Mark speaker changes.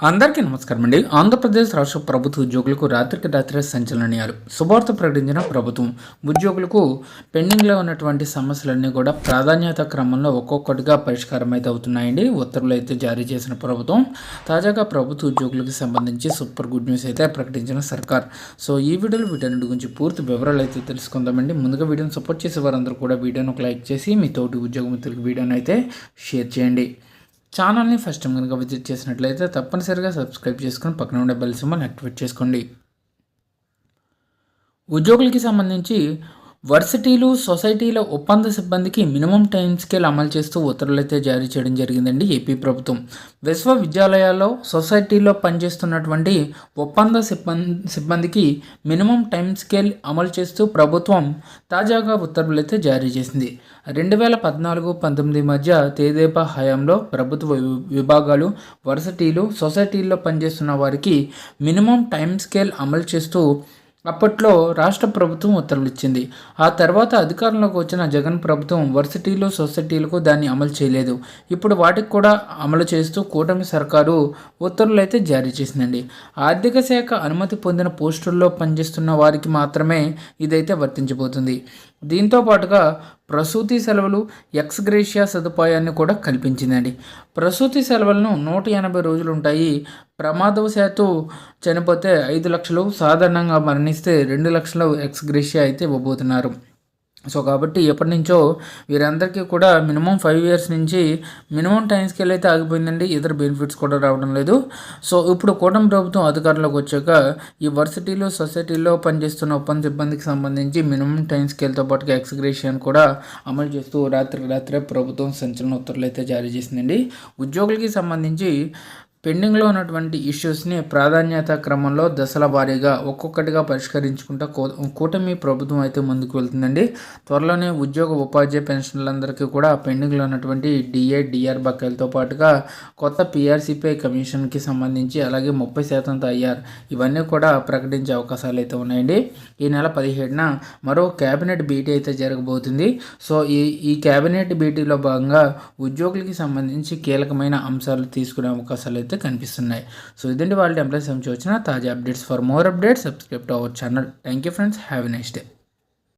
Speaker 1: అందరికీ నమస్కారం అండి. ఆంధ్రప్రదేశ్ రాష్ట్ర ప్రభుత్వ ఉద్యోగులకు రాత్రికి రాత్రి సంచలనీయాలు. శుభార్త ప్రకటించిన ప్రభుత్వం. ఉద్యోగులకు పెండింగ్లో ఉన్నటువంటి సమస్యలన్నీ కూడా ప్రాధాన్యత క్రమంలో ఒక్కొక్కటిగా పరిష్కారం అయితే అవుతున్నాయండి. ఉత్తర్వులు అయితే జారీ చేసిన ప్రభుత్వం. తాజాగా ప్రభుత్వ ఉద్యోగులకు సంబంధించి సూపర్ గుడ్ న్యూస్ అయితే ప్రకటించిన సర్కార్. సో ఈ వీడియోలో వీటన్నిటి గురించి పూర్తి వివరాలు అయితే తెలుసుకుందామండి. ముందుగా వీడియోని సపోర్ట్ చేసే వారందరూ కూడా వీడియోను ఒక లైక్ చేసి మీ తోటి ఉద్యోగ మిత్రులకు వీడియోని అయితే షేర్ చేయండి. ఛానల్ని ఫస్ట్ టైం కనుక విజిట్ చేసినట్లయితే తప్పనిసరిగా సబ్స్క్రైబ్ చేసుకుని పక్కన ఉండే బెల్ సింబల్ యాక్టివేట్ చేసుకోండి. ఉద్యోగులకి సంబంధించి వర్సిటీలు సొసైటీల ఒప్పంద సిబ్బందికి మినిమం టైం స్కేల్ అమలు చేస్తూ ఉత్తర్వులైతే జారీ చేయడం జరిగిందండి ఏపీ ప్రభుత్వం. విశ్వవిద్యాలయాల్లో సొసైటీలో పనిచేస్తున్నటువంటి ఒప్పంద సిబ్బంది సిబ్బందికి మినిమం టైం స్కేల్ అమలు చేస్తూ ప్రభుత్వం తాజాగా ఉత్తర్వులైతే జారీ చేసింది. రెండు వేల పద్నాలుగు పంతొమ్మిది మధ్య తేదేపా హయాంలో ప్రభుత్వ విభాగాలు వర్సిటీలు సొసైటీల్లో పనిచేస్తున్న వారికి మినిమం టైం స్కేల్ అమలు చేస్తూ అప్పట్లో రాష్ట్ర ప్రభుత్వం ఉత్తర్వులు ఇచ్చింది ఆ తర్వాత అధికారంలోకి వచ్చిన జగన్ ప్రభుత్వం వర్సిటీలు సొసైటీలకు దాన్ని అమలు చేయలేదు. ఇప్పుడు వాటికి కూడా అమలు చేస్తూ కూటమి సర్కారు ఉత్తర్వులు అయితే జారీ చేసిందండి. ఆర్థిక శాఖ అనుమతి పొందిన పోస్టుల్లో పనిచేస్తున్న వారికి మాత్రమే ఇదైతే వర్తించబోతుంది. దీంతో పాటుగా ప్రసూతి సెలవులు ఎక్స్గ్రేషియా సదుపాయాన్ని కూడా కల్పించిందండి. ప్రసూతి సెలవులను నూట ఎనభై రోజులు ఉంటాయి ప్రమాదవశాత్తు చనిపోతే ఐదు లక్షలు సాధారణంగా మరణిస్తే రెండు లక్షల ఎక్స్గ్రేషియా అయితే ఇవ్వబోతున్నారు. సో కాబట్టి ఎప్పటి నుంచో వీరందరికీ కూడా మినిమం ఫైవ్ ఇయర్స్ నుంచి మినిమం టైం స్కేల్ అయితే ఆగిపోయిందండి. ఇతర బెనిఫిట్స్ కూడా రావడం లేదు. సో ఇప్పుడు కూటమి ప్రభుత్వం అధికారంలోకి వచ్చాక ఈ వర్సిటీలో సొసైటీలో పనిచేస్తున్న ఒప్పంద సిబ్బందికి సంబంధించి మినిమం టైం స్కేల్తో పాటుగా ఎక్స్గ్రేషన్ కూడా అమలు చేస్తూ రాత్రి రాత్రే ప్రభుత్వం సంచలన ఉత్తర్వులు అయితే జారీ చేసిందండి. ఉద్యోగులకి సంబంధించి పెండింగ్లో ఉన్నటువంటి ఇష్యూస్ని ప్రాధాన్యత క్రమంలో దశల వారీగా ఒక్కొక్కటిగా పరిష్కరించుకుంటూ కూటమి ప్రభుత్వం అయితే ముందుకు వెళ్తుందండి. త్వరలోనే ఉద్యోగ ఉపాధ్యాయ పెన్షన్లందరికీ కూడా పెండింగ్లో ఉన్నటువంటి డిఏ డిఆర్ బకాయిలతో పాటుగా కొత్త పిఆర్సీపై కమిషన్కి సంబంధించి అలాగే ముప్పై శాతం తయారు ఇవన్నీ కూడా ప్రకటించే అవకాశాలు అయితే ఉన్నాయండి. ఈ నెల పదిహేడున మరో క్యాబినెట్ భేటీ అయితే జరగబోతుంది. సో ఈ ఈ క్యాబినెట్ భేటీలో భాగంగా ఉద్యోగులకి సంబంధించి కీలకమైన అంశాలు తీసుకునే అవకాశాలు అయితే అయితే కనిపిస్తున్నాయి. సో ఇదండి వాళ్ళ ఎంప్లాయీస్ నుంచి వచ్చిన తాజా updates. For more updates subscribe to our channel thank you friends have a next day